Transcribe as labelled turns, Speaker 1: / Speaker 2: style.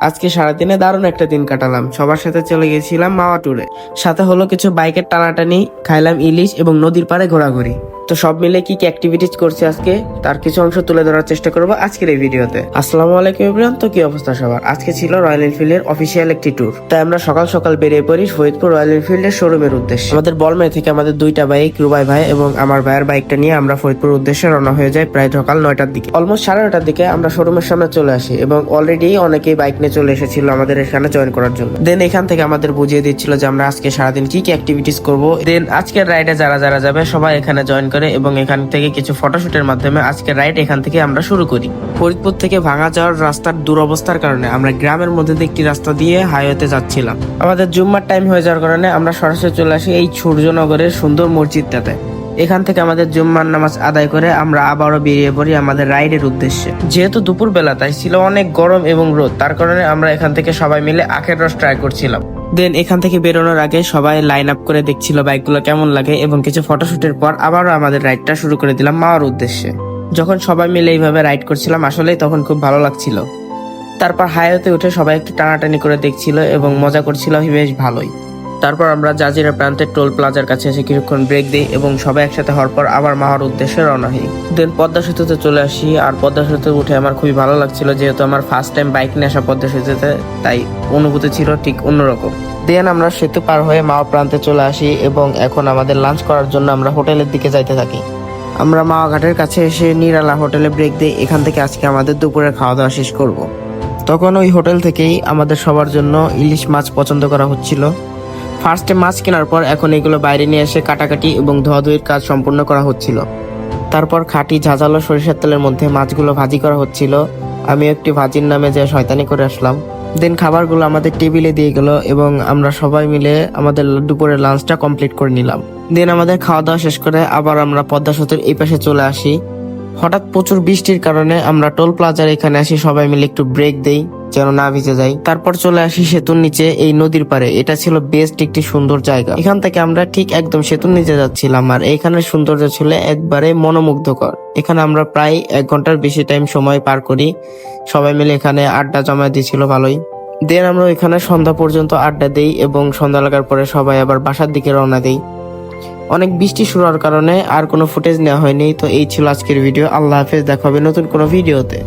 Speaker 1: আজকে সারাদিনে দারুণ একটা দিন কাটালাম। সবার সাথে চলে গেছিলাম মাওয়া ট্যুরে সাথে হলো কিছু বাইকের টানাটানি, খাইলাম ইলিশ এবং নদীর পাড়ে ঘোরাঘুরি। তো সব মিলে কি কি অ্যাক্টিভিটিস করছি আজকে? তার কিছু অংশ তুলে ধরার চেষ্টা করব আজকের এই ভিডিওতে। আসসালামু আলাইকুম ইব্রাহিম, তো কি অবস্থা সবার? আজকে ছিল রয়্যাল এনফিল্ডের অফিসিয়াল একটি ট্যুর তাই আমরা সকাল সকাল বেরিয়ে পড়ি ফরিদপুর রয়্যাল এনফিল্ডের শোরুমের উদ্দেশ্যে। আমাদের বলমে থেকে আমাদের দুইটা বাইক রুবাই ভাই এবং আমার ভাইয়ের বাইকটা নিয়ে আমরা ফরিদপুর উদ্দেশ্যে রওনা হয়ে যাই প্রায় সকাল নয়টার দিকে। অলমোস্ট সাড়ে নয়টার দিকে আমরা শোরুমের সামনে চলে আসি এবং অলরেডি অনেকেই বাইক নিয়ে চলে এসেছিল আমাদের এখানে জয়েন করার জন্য। দেন এখান থেকে আমাদের বুঝিয়ে দিচ্ছিল যে আমরা আজকে সারাদিন কি কি অ্যাক্টিভিটিস করব। দেন আজকের রাইডে যারা যারা যাবে সবাই এখানে জয়েন করে এবং এখান থেকে কিছু ফটোশুটের মাধ্যমে আজকে রাইড এখান থেকে আমরা শুরু করি। ফরিদপুর থেকে ভাঙা যাওয়ার রাস্তার দুরবস্থার কারণে আমরা গ্রামের মধ্যে একটি রাস্তা দিয়ে হাইওয়েতে যাচ্ছিলাম। আমাদের জুম্মার টাইম হয়ে যাওয়ার কারণে আমরা সরাসরি চলে আসি এই সূর্যনগরের সুন্দর মসজিদটাতে। এখান থেকে আমাদের জুম্মার নামাজ আদায় করে আমরা আবারও বেরিয়ে পড়ি আমাদের রাইডের উদ্দেশ্যে। যেহেতু দুপুর বেলা তাই ছিল অনেক গরম এবং রোদ, তার কারণে আমরা এখান থেকে সবাই মিলে আখের রস ট্রাই করছিলাম। দেন এখান থেকে বেরোনোর আগে সবাই লাইন আপ করে দেখছিল বাইকগুলো কেমন লাগে এবং কিছু ফটোশুটের পর আবারও আমাদের রাইডটা শুরু করে দিলাম মাওয়ার উদ্দেশ্যে। যখন সবাই মিলে এইভাবে রাইড করছিলাম, আসলেই তখন খুব ভালো লাগছিল। তারপর হাইওয়েতে উঠে সবাই একটু টানাটানি করে দেখছিল এবং মজা করছিল, বেশ ভালোই। তারপর আমরা জাজিরা প্রান্তের টোল প্লাজার কাছে এসে কিছুক্ষণ ব্রেক দিই এবং সবাই একসাথে হওয়ার পর আবার মাহার উদ্দেশ্যে রওনা হই। দেন পদ্মা সেতুতে চলে আসি আর পদ্মা সেতুতে উঠে আমার খুবই ভালো লাগছিল যেহেতু আমার ফার্স্ট টাইম বাইক নিয়ে আসা পদ্মা সেতুতে, তাই অনুভূতি ছিল ঠিক অন্যরকম। দেন আমরা সেতু পার হয়ে মাওয়া প্রান্তে চলে আসি এবং এখন আমাদের লাঞ্চ করার জন্য আমরা হোটেলের দিকে যাইতে থাকি। আমরা মাওয়া ঘাটের কাছে এসে নিরালা হোটেলে ব্রেক দিই, এখান থেকে আজকে আমাদের দুপুরের খাওয়া দাওয়া শেষ করব। তখন ওই হোটেল থেকেই আমাদের সবার জন্য ইলিশ মাছ পছন্দ করা হচ্ছিল। ফার্স্টে মাছ কেনার পর এখন এগুলো বাইরে নিয়ে এসে কাটাকাটি এবং ধোয়াধুয়ির কাজ সম্পূর্ণ করা হচ্ছিল। তারপর খাঁটি ঝাঁঝালো সরিষার তেলের মধ্যে মাছগুলো ভাজি করা হচ্ছিল। আমি একটি ভাজির নামে যে শয়তানি করে আসলাম। দেন খাবারগুলো আমাদের টেবিলে দিয়ে গেল এবং আমরা সবাই মিলে আমাদের দুপুরের লাঞ্চটা কমপ্লিট করে নিলাম। দেন আমাদের খাওয়া দাওয়া শেষ করে আবার আমরা পদ্মা সেতুর এই পাশে চলে আসি। হঠাৎ প্রচুর বৃষ্টির কারণে আমরা টোল প্লাজার এখানে আসি, সবাই মিলে একটু ব্রেক দেই। যেন না ভিজে যাই তারপর চলে আসি সেতুর নিচে, এই নদীর পারে এটা ছিল বেস্ট একটি সুন্দর জায়গা। এখান থেকে আমরা ঠিক একদম সেতুর নিচে যাচ্ছিলাম, আর এখানের সৌন্দর্য ছিল একবারে মনোমুগ্ধকর। এখানে আমরা প্রায় এক ঘণ্টার বেশি টাইম সময় পার করি। সবাই মিলে এখানে আড্ডা জমা দিয়েছিল ভালোই। দেন আমরা এখানে সন্ধ্যা পর্যন্ত আড্ডা দেই এবং সন্ধ্যা লাগার পরে সবাই আবার বাসার দিকে রওনা দেই। অনেক বৃষ্টি শুরু হওয়ার কারণে আর কোনো ফুটেজ নেওয়া হয়নি। তো এই ছিল আজকের ভিডিও আল্লাহ হাফেজ, দেখা হবে নতুন কোনো ভিডিওতে